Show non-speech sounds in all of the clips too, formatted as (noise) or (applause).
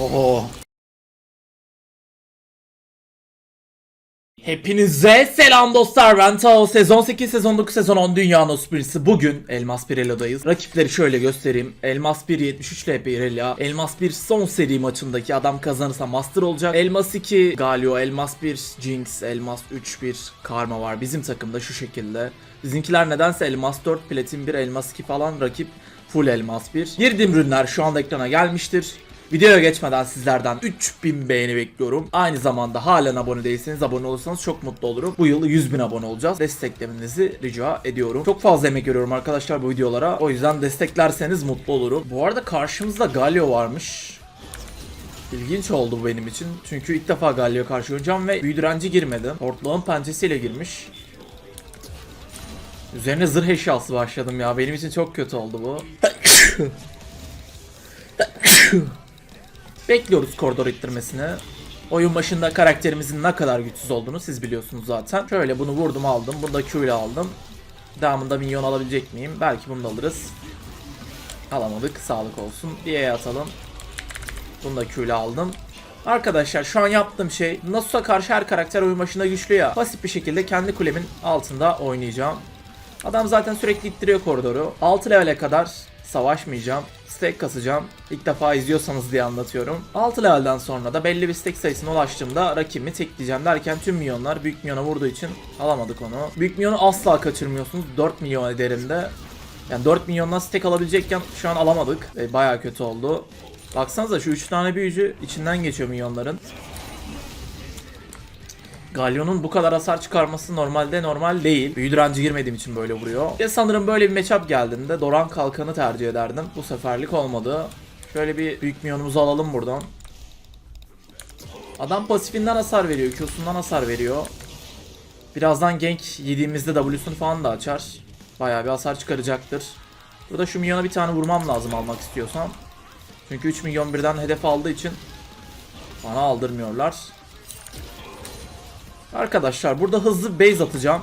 Oo. Hepinize selam dostlar. Ben Tao. Sezon 8 sezon 9 sezon 10 Dünya Spirits'i bugün Elmas Pirella'dayız Rakipleri şöyle göstereyim. Elmas 1 73 LP Pirella Elmas 1 son seri maçındaki adam kazanırsa Master olacak. Elmas 2 Galio. Elmas 1 Jinx. Elmas 3 1 Karma var. Bizim takımda şu şekilde. Bizimkiler nedense Elmas 4 Platin 1 Elmas 2 falan. Rakip full Elmas 1 Girdiğim ürünler şu anda ekrana gelmiştir Videoya geçmeden sizlerden 3000 beğeni bekliyorum. Aynı zamanda halen abone değilseniz abone olursanız çok mutlu olurum. Bu yıl 100 bin abone olacağız. Desteklemenizi rica ediyorum. Çok fazla emek veriyorum arkadaşlar bu videolara. O yüzden desteklerseniz mutlu olurum. Bu arada karşımızda Galio varmış. İlginç oldu bu benim için. Çünkü ilk defa Galio karşı oynayacağım ve büyü direnci girmedim. Hortlağın pençesiyle girmiş. Üzerine zırh eşyası başladım ya. Benim için çok kötü oldu bu. (laughs) Bekliyoruz koridor ittirmesini. Oyun başında karakterimizin ne kadar güçsüz olduğunu siz biliyorsunuz zaten. Şöyle bunu vurdum aldım. Bunu da Q ile aldım. Devamında minyon alabilecek miyim? Belki bunu da alırız. Alamadık. Sağlık olsun. Diye atalım. Bunu da Q ile aldım. Arkadaşlar şu an yaptığım şey Nasus'a karşı her karakter oyun başında güçlü ya. Basit bir şekilde kendi kulemin altında oynayacağım. Adam zaten sürekli ittiriyor koridoru. 6 levele kadar savaşmayacağım. Stack kasacağım. İlk defa izliyorsanız diye anlatıyorum. 6 levelden sonra da belli bir stack sayısına ulaştığımda rakibimi tekleyeceğim derken tüm milyonlar büyük milyona vurduğu için alamadık onu. Büyük milyonu asla kaçırmıyorsunuz. 4 milyon ederinde. Yani 4 milyondan stack alabilecekken şu an alamadık. E, Baya kötü oldu. Baksanıza şu 3 tane büyücü içinden geçiyor milyonların. Galyon'un bu kadar hasar çıkarması normalde normal değil. Büyü direnci girmediğim için böyle vuruyor. Ve sanırım böyle bir matchup geldiğinde Doran Kalkan'ı tercih ederdim. Bu seferlik olmadı. Şöyle bir büyük milyonumuzu alalım buradan. Adam pasifinden hasar veriyor, Q'sundan hasar veriyor. Birazdan gank yediğimizde W'sunu falan da açar. Bayağı bir hasar çıkaracaktır. Burada şu milyona bir tane vurmam lazım almak istiyorsam. Çünkü 3 milyon birden hedef aldığı için bana aldırmıyorlar. Arkadaşlar burada hızlı base atacağım.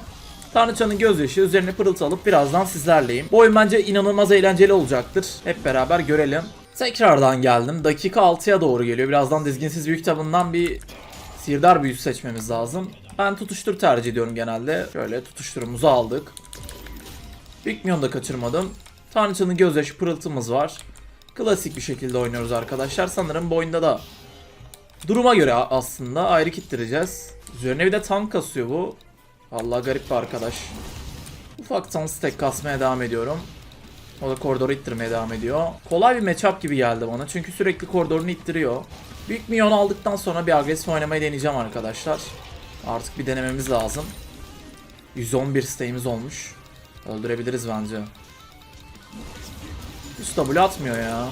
Tanrıçanın gözyaşı üzerine pırıltı alıp birazdan sizlerleyim. Bu oyun bence inanılmaz eğlenceli olacaktır. Hep beraber görelim. Tekrardan geldim. Dakika 6'ya doğru geliyor. Birazdan dizginsiz büyük kitabından bir sihirdar büyüsü seçmemiz lazım. Ben tutuştur tercih ediyorum genelde. Şöyle tutuşturumuzu aldık. Büyük milyon da kaçırmadım. Tanrıçanın gözyaşı pırıltımız var. Klasik bir şekilde oynuyoruz arkadaşlar. Sanırım bu oyunda da duruma göre aslında ayrı kittireceğiz. Üzerine bir de tank kasıyor bu. Vallahi garip bir arkadaş. Ufaktan stack kasmaya devam ediyorum. O da koridoru ittirmeye devam ediyor. Kolay bir matchup gibi geldi bana çünkü sürekli koridorunu ittiriyor. Büyük milyon aldıktan sonra bir agresif oynamayı deneyeceğim arkadaşlar. Artık bir denememiz lazım. 111 stay'imiz olmuş. Öldürebiliriz bence. Üst W atmıyor ya.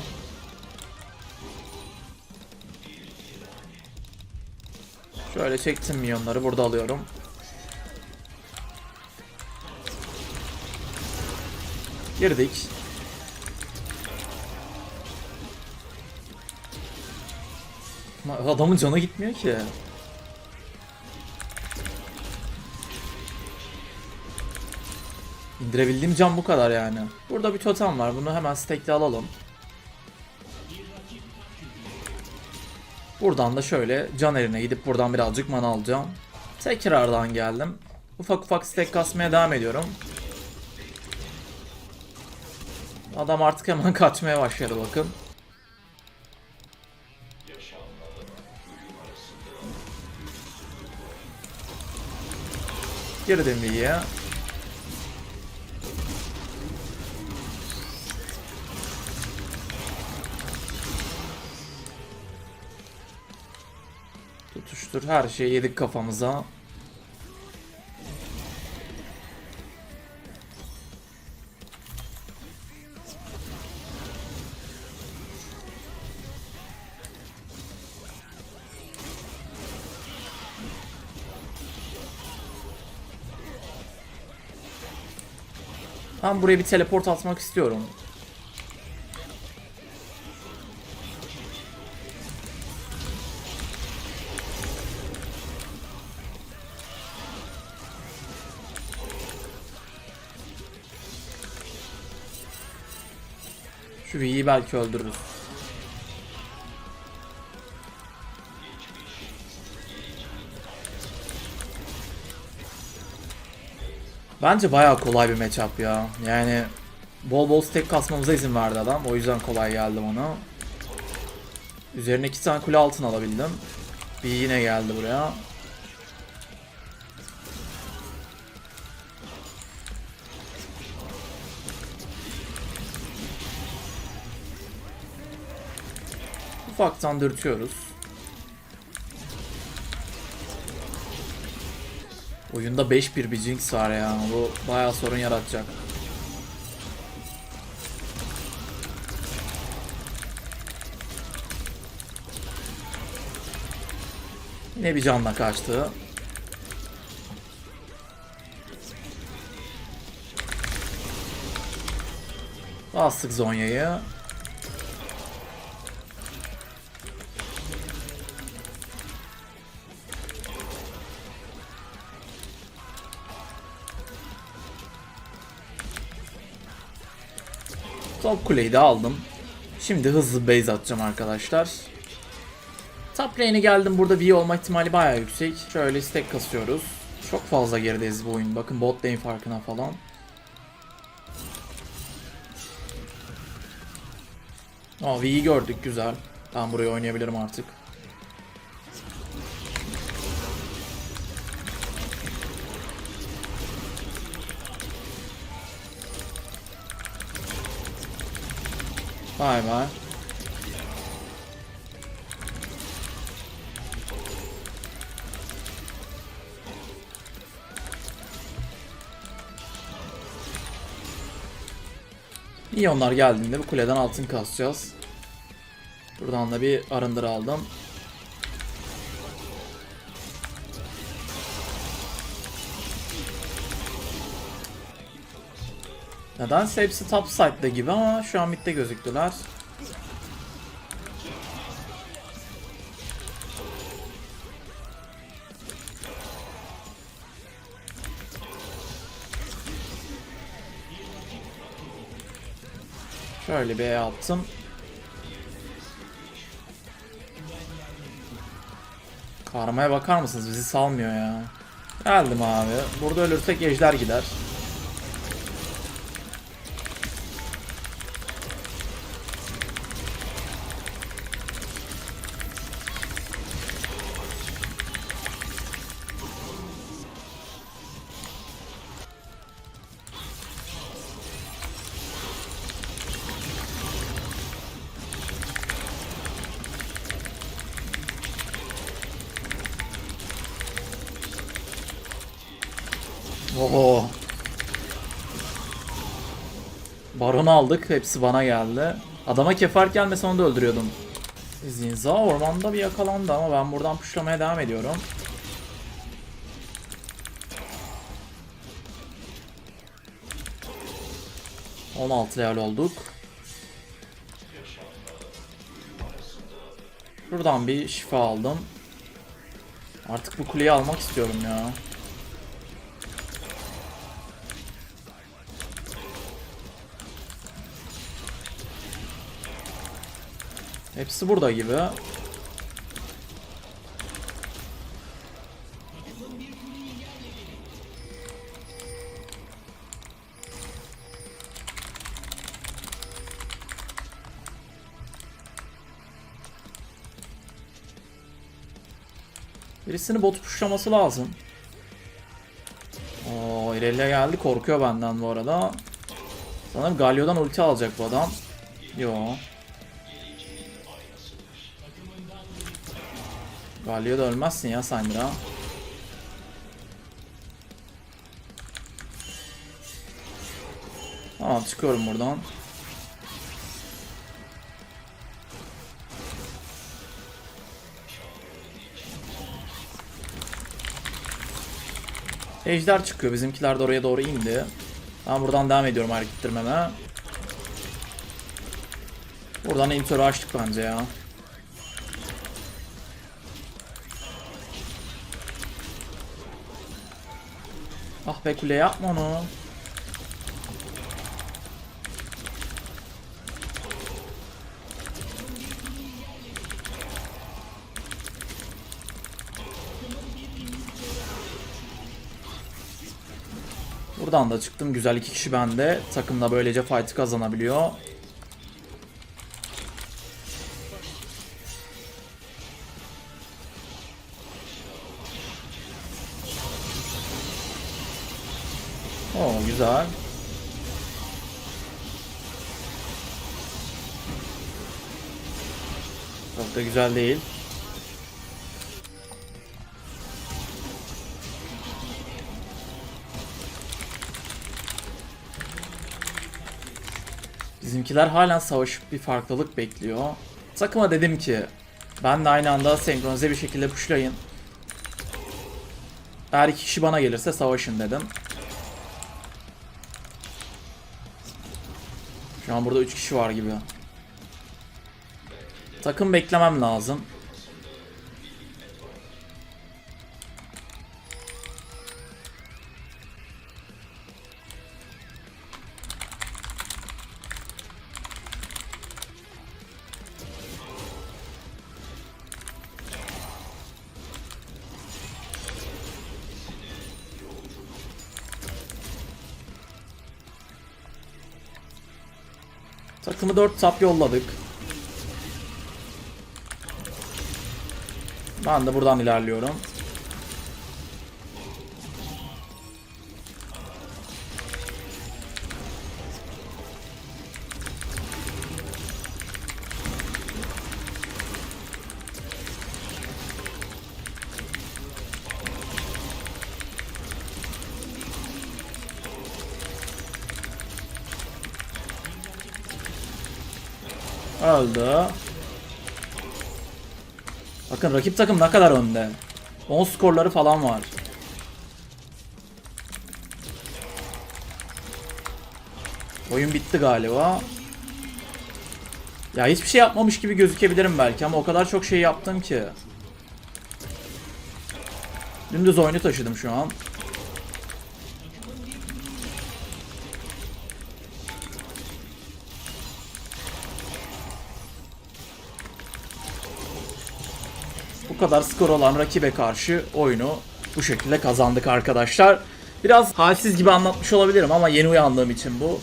Şöyle çektim milyonları burada alıyorum. Girdik. Adamın canı gitmiyor ki. İndirebildiğim can bu kadar yani. Burada bir totem var. Bunu hemen stack'te alalım. Buradan da şöyle can eline gidip buradan birazcık mana alacağım. Tekrardan geldim. Ufak ufak stack kasmaya devam ediyorum. Adam artık hemen (laughs) kaçmaya başladı bakın. Girdim iyi. Tutuştur her şeyi yedik kafamıza. Ben buraya bir teleport atmak istiyorum. Q'yi belki öldürürüz. Bence bayağı kolay bir matchup ya. Yani bol bol stack kasmamıza izin verdi adam. O yüzden kolay geldi bana. Üzerine iki tane kule altın alabildim. Bir yine geldi buraya. Ufaktan dürtüyoruz. Oyunda 5-1 bir Jinx var ya. Bu bayağı sorun yaratacak. Yine bir canla kaçtı. Bastık Zonya'yı. Top kuleyi de aldım. Şimdi hızlı base atacağım arkadaşlar. Top lane'e geldim. Burada V olma ihtimali bayağı yüksek. Şöyle stack kasıyoruz. Çok fazla gerideyiz bu oyun. Bakın bot lane farkına falan. Aa V'yi gördük güzel. Ben buraya oynayabilirim artık. Bay bay. İyi onlar geldiğinde bu kuleden altın kasacağız. Buradan da bir arındır aldım. Nedense hepsi top side'da gibi ama şu an midde gözüktüler. Şöyle bir E attım. Karmaya bakar mısınız? Bizi salmıyor ya. Geldim abi. Burada ölürsek ejder gider. Oo. Baron aldık. Hepsi bana geldi. Adama kefark gelmese onu da öldürüyordum. Zinza ormanda bir yakalandı ama ben buradan puşlamaya devam ediyorum. ...16 level olduk. Buradan bir şifa aldım. Artık bu kuleyi almak istiyorum ya. Hepsi burada gibi. Birisini bot pushlaması lazım. Oo ilerle geldi korkuyor benden bu arada. Sanırım Galio'dan ulti alacak bu adam. Yo. Galio da ölmezsin ya Syndra. Tamam çıkıyorum buradan. Ejder çıkıyor. Bizimkiler de oraya doğru indi. Ben buradan devam ediyorum harekettirmeme. Buradan intro açtık bence ya. Be kule yapma onu. Buradan da çıktım. Güzel iki kişi bende. Takım da böylece fight'ı kazanabiliyor. Çok da güzel değil. Bizimkiler halen savaşıp bir farklılık bekliyor. Takıma dedim ki ben de aynı anda senkronize bir şekilde pushlayın. Eğer iki kişi bana gelirse savaşın dedim. Şu an burada 3 kişi var gibi. Takım beklemem lazım. Takımı 4 tap yolladık. Ben de buradan ilerliyorum. Öldü. Bakın rakip takım ne kadar önde. 10 skorları falan var. Oyun bitti galiba. Ya hiçbir şey yapmamış gibi gözükebilirim belki ama o kadar çok şey yaptım ki. Dümdüz oyunu taşıdım şu an. Bu kadar skor olan rakibe karşı oyunu bu şekilde kazandık arkadaşlar. Biraz halsiz gibi anlatmış olabilirim ama yeni uyandığım için bu.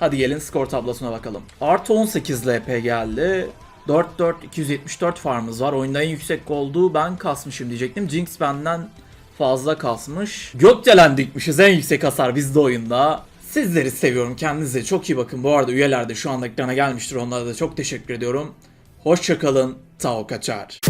Hadi gelin skor tablosuna bakalım. Artı 18 LP geldi. 4-4 274 farmımız var. Oyunda en yüksek olduğu ben kasmışım diyecektim. Jinx benden fazla kasmış. Gökdelen dikmişiz en yüksek hasar bizde oyunda. Sizleri seviyorum. Kendinize çok iyi bakın. Bu arada üyeler de şu anda ekrana gelmiştir. Onlara da çok teşekkür ediyorum. Hoşçakalın. Tao kaçar.